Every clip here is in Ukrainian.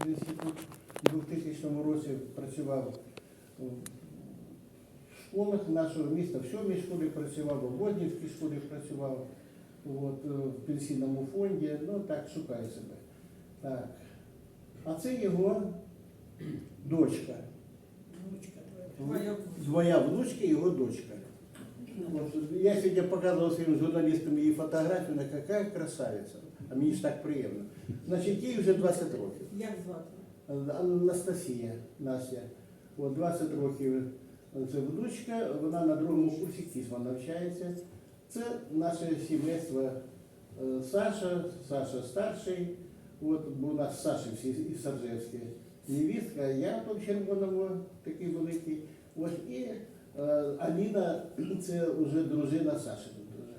пединститут. У 2000 році працював в школах нашого міста, в сьомій школі працював, в Воднівській школі працював, от, е, в пенсійному фонді, ну так, шукає себе. Так. А це його дочка. Твоя Твоя внучка і його дочка. Вот, я сьогодні показував своїм журналістам її фотографію, вона яка красавиця. А мені ж так приємно. Значить, їй вже 20 років. Як звати? Анастасія Настя. От 20 років це внучка, вона на другому курсі КІСМа навчається. Це наше сімейство е, Саша, Саша старший, от, бо у нас Саші всі із Саржевські. Невістка, я там червоному, такий великий. От, і е, Аліна, це вже дружина Саші. дружина.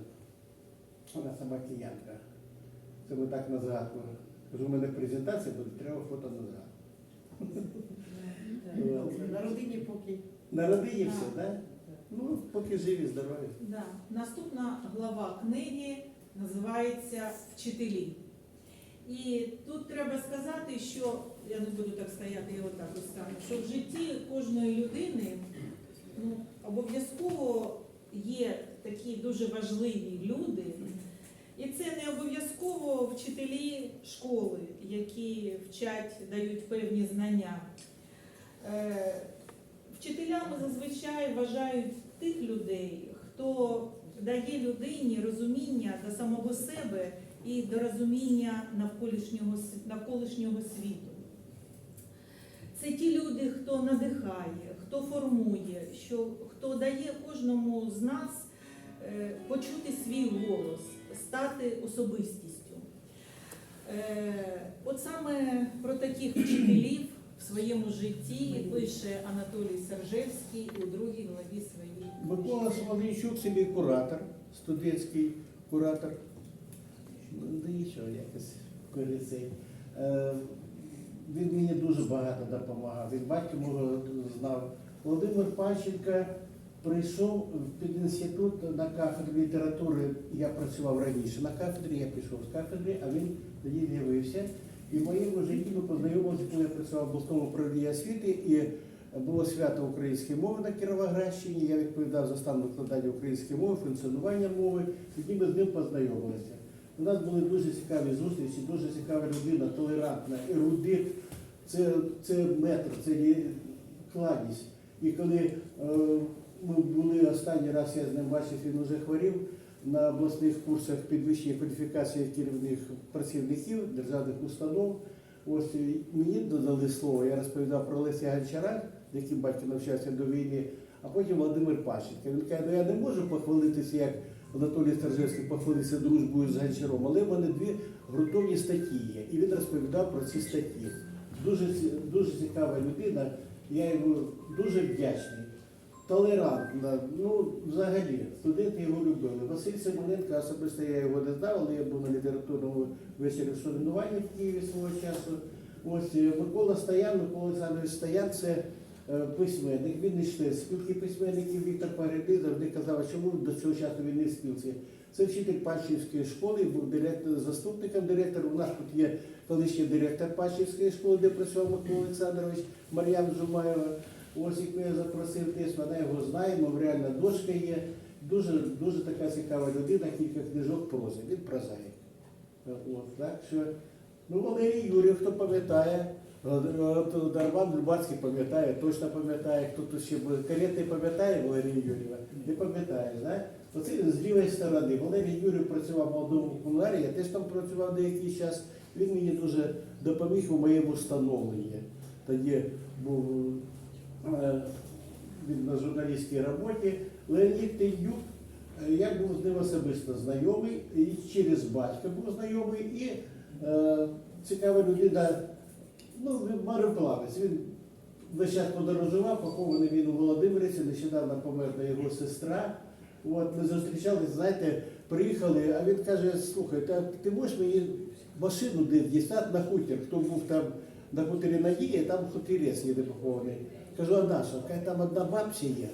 Вона сама киянка. Це ми так на згадку. Кажу, у мене презентація буде, треба фото на згадку. На родині поки. На родині все, так? Ну, поки живі, здорові. Да. Наступна глава книги називається Вчителі. І тут треба сказати, що я не буду так стояти, я отак розстану, що в житті кожної людини ну, обов'язково є такі дуже важливі люди. І це не обов'язково вчителі школи, які вчать, дають певні знання. Е, Вчителями зазвичай вважають тих людей, хто дає людині розуміння до самого себе і до розуміння навколишнього, навколишнього світу. Це ті люди, хто надихає, хто формує, що, хто дає кожному з нас е, почути свій голос, стати особистістю. Е, От саме про таких вчителів в своєму житті пише Анатолій Сержевський у другій главі своєї. Микола Соловійчук собі куратор, студентський куратор. Ну, нічого, якось корицей. Е, Він мені дуже багато допомагав. Він батька мого знав. Володимир Пащенко прийшов в пединститут на кафедрі літератури. Я працював раніше на кафедрі, я пішов з кафедри, а він тоді з'явився. І в моєму житті ми познайомилися, коли я працював в обласному управлінні освіти, і було свято української мови на Кіровоградщині. Я відповідав за стан викладання української мови, функціонування мови. Тоді ми з ним познайомилися. У нас були дуже цікаві зустрічі, дуже цікава людина, толерантна, ерудит. Це, це метр, це кладість. І коли е, ми були останній раз, я з ним бачив, він вже хворів на обласних курсах підвищення кваліфікації керівних працівників державних установ. Ось мені додали слово, я розповідав про Леся Гончара, яким батько навчався до війни, а потім Володимир Пащенко. Він каже, ну я не можу похвалитися, як Анатолій Стержевський похвалився дружбою з Гончаром, але в мене дві ґрунтовні статті є. І він розповідав про ці статті. Дуже, дуже цікава людина, я йому дуже вдячний. Толерантна, ну взагалі, студенти його любили. Василь Симоненко, особисто я його не знав, але я був на літературному вечорі шанування в Києві свого часу. Ось е, Микола Стоян, Микола Олександрович Стоян це е, письменник, він не член спілки письменників Віктор Погреби завжди казав, чому до цього часу він не в спілці. Це вчитель Пащівської школи, був директор, заступником директора. У нас тут є колишній директор Пащівської школи, де працював Микола Олександрович Мар'ян Жумаєва. Ось яку я запросив десь, вона його знає, меморіальна дошка є. Дуже, дуже така цікава людина, кілька книжок прози. Він прозаїк. От, так що, ну, Валерій Юрів, хто пам'ятає, Дарван Любацький пам'ятає, точно пам'ятає, хто тут ще буде. Каретний пам'ятає Валерія Юрєва? Не пам'ятає, да? Оце з лівої сторони. Валерій Юрів працював в молодому комунарі, я теж там працював деякий час. Він мені дуже допоміг у моєму становленні. Тоді був на журналістській роботі. Леонід Тендюк, е, я був з ним особисто знайомий, і через батька був знайомий, і е, цікава людина, ну, він мореплавець. Він весь час подорожував, похований він у Володимирці, нещодавно померла його сестра. От ми зустрічалися, знаєте, приїхали, а він каже, слухай, та ти можеш мені машину дістати на хутір, хто був там на хутері Надія, там хутірець ніде похований. Кажу, а наша, каже, там одна бабця є.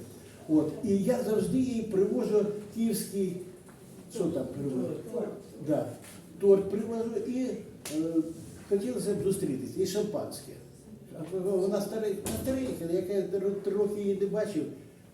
От, і я завжди їй привожу київський, що там привожу? Да, торт привожу і е, хотілося б зустрітися, і шампанське. А Вона старенька, старенька, яка три її не бачив,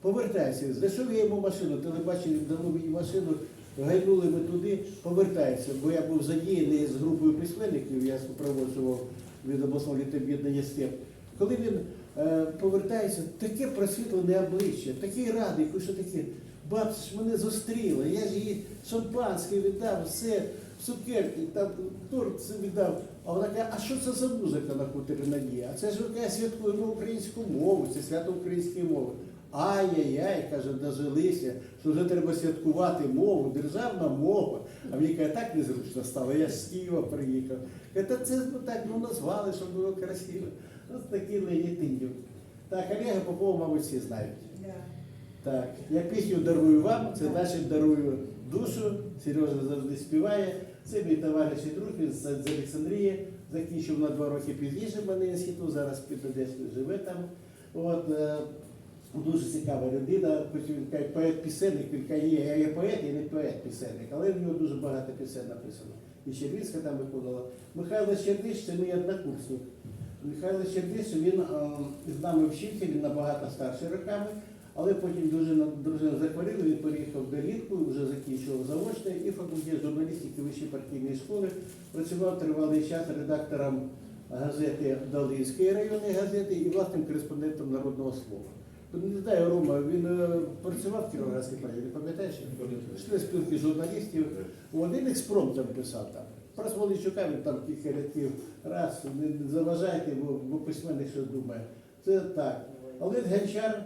повертається. Зайшов я йому машину, телебачив, дало мені машину, гайнули ми туди, повертається, бо я був задіяний з групою письменників, я супроводжував від обласного літоб'єднання «Степ». Коли він е, повертається, таке просвітлене обличчя, такий радий, що таке, бабця ж мене зустріла, я ж їй шампанське віддав, все, цукерки, там торт це віддав. А вона каже, а що це за музика на хуторі Надія? А це ж яка святкуємо українську мову, це свято української мови. Ай-яй-яй, каже, дожилися, що вже треба святкувати мову, державна мова. А мені каже, так незручно стало, я з Києва приїхав. Каже, «Та це ну, так ну, назвали, щоб було красиво. Ось такі легітимні. Так, Олега Попова, мабуть, всі знають. Так, я пісню дарую вам, це значить дарую душу. Сережа завжди співає. Це мій товариш і друг, він з Олександрії, закінчив на два роки пізніше в мене інститут, зараз під Одесою живе там. От, е, дуже цікава людина, хоч він каже, поет-пісенник, він каже, «Ні, я є поет, я не поет-пісенник, але в нього дуже багато пісень написано. І Щербінська там виконала. Михайло Щербіш, це мій однокурсник. Михайло Щербіш, він е, з нами вчився, він набагато старший роками. Але потім дружина, дружина захворіла, він переїхав до Літку, вже закінчував заочне і факультет журналістики Вищої партійної школи. Працював тривалий час редактором газети Долинської районної газети і власним кореспондентом народного слова. Не знаю, Рома, він е, працював в Кіровоградській не пам'ятаєш? Член спілки журналістів. Один експромт там писав там. Про Смолічука він там кілька рядків раз, не не заважайте, бо, бо письменник щось думає. Це так. Олег Гончар,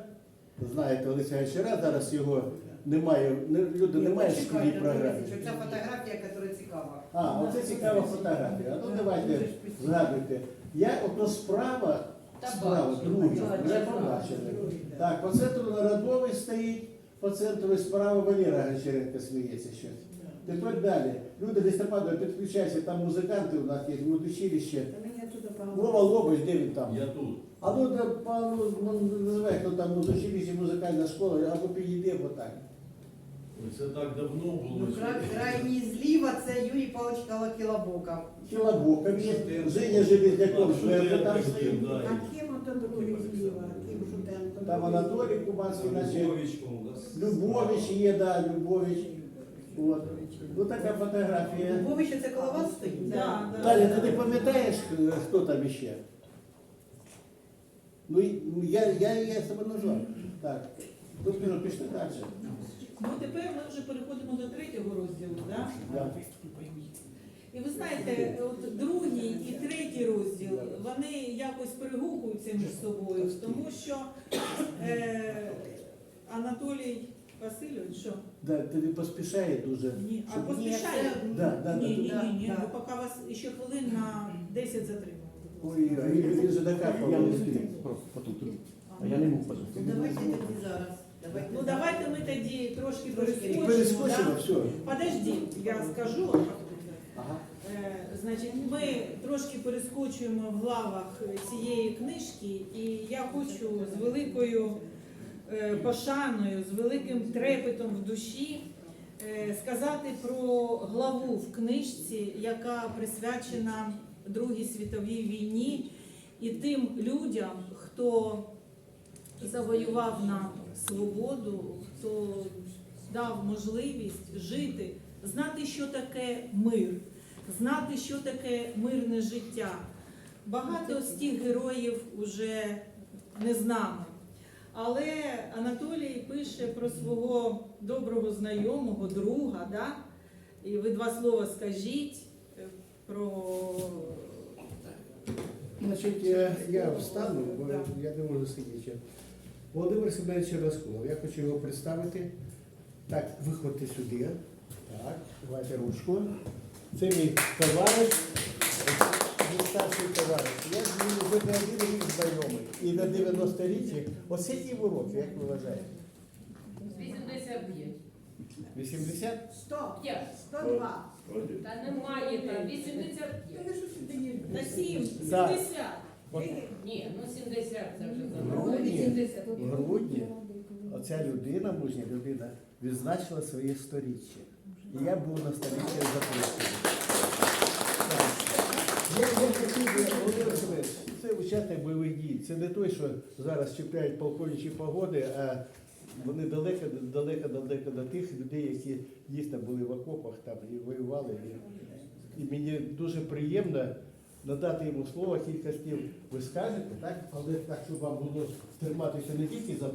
знаєте, Олеся Гончара, зараз його немає, не, люди немає в шкільній програмі. Це фотографія, яка цікава. А, оце цікава фотографія. Ну давайте згадуйте. Я ото справа, справа, друга, вже побачили. Так, по центру Народовий стоїть, по центру справа Валера Гончаренко сміється щось. Тепер далі. Люди листопада підключаються, там музиканти у нас є. Мені туди Вова Лобоч, де він там? Я тут. А ну, да, пану, ну, називай, хто там музучилище, музикальна школа, або підійде, бо так. Це так давно було. Ну, кра- крайній зліва це Юрій Павлович. Кілобоков є, Женя Железняков, Жверка там стоїть. А ким ото другий зліва? Ким Жутенко? Там Анатолій Кубанський, наче Любовичком у нас. Любович є, да, Любович. От. Ну така фотографія. Любович, це коло вас стоїть? Да, да. Таня, ти не пам'ятаєш, е, хто там іще? Ну, ну, я, я, я себе назвав. Так. Ну, пішли- далі. Ну тепер ми вже переходимо до третього розділу. Да? Да. І ви знаєте, от другий і третій розділ вони якось перегукуються між собою, тому що е, Васильович, що? Да, тобі поспішає дуже. Ні, а Щоб- поспішає? Да, да, Ні, да, ні, да. ні, ні. да. Поки вас ще хвилин на 10 затримали. Ой, а він, він же докапав. Я не встиг просто потім тут. А я не мог потім. Ну, Давайте тоді зараз. Давайте Ну давайте ми тоді трошки перескочимо. Перескочимо, да? все. Подожди, я скажу. Ага. Е, Значить, ми трошки перескочуємо в главах цієї книжки, і я хочу з великою пошаною, з великим трепетом в душі е, сказати про главу в книжці, яка присвячена Другій світовій війні і тим людям, хто завоював нам свободу, хто дав можливість жити, знати, що таке мир, знати, що таке мирне життя. Багато з тих героїв уже не з нами. Але Анатолій пише про свого доброго знайомого, друга, да? і ви два слова скажіть е, про Значить, я, я встану, бо я не можу сидіти. Володимир Семенович Расколов, я хочу його представити. Так, виходьте сюди. Так, давайте ручку. Це мій товариш, старший товариш. Я з ним вже не один рік знайомий. І на 90-річчі, оце йому роки, як ви вважаєте? 85. 80? 100, П'ять. 102. Та немає там 85. на 7, 70. Ні, ну 70 це вже Ну, забрали. ні. 80. В грудні оця людина, мужня людина, відзначила своє сторіччя. І я був на сторіччя запрошений. Це учасник бойових дій. Це не той, що зараз чіпляють полковничі погоди, а вони далеко, далеко, далеко до тих людей, які дійсно були в окопах там і воювали. І, і мені дуже приємно надати йому слово, кілька слів ви скажете, так? Але так, щоб вам було триматися не тільки за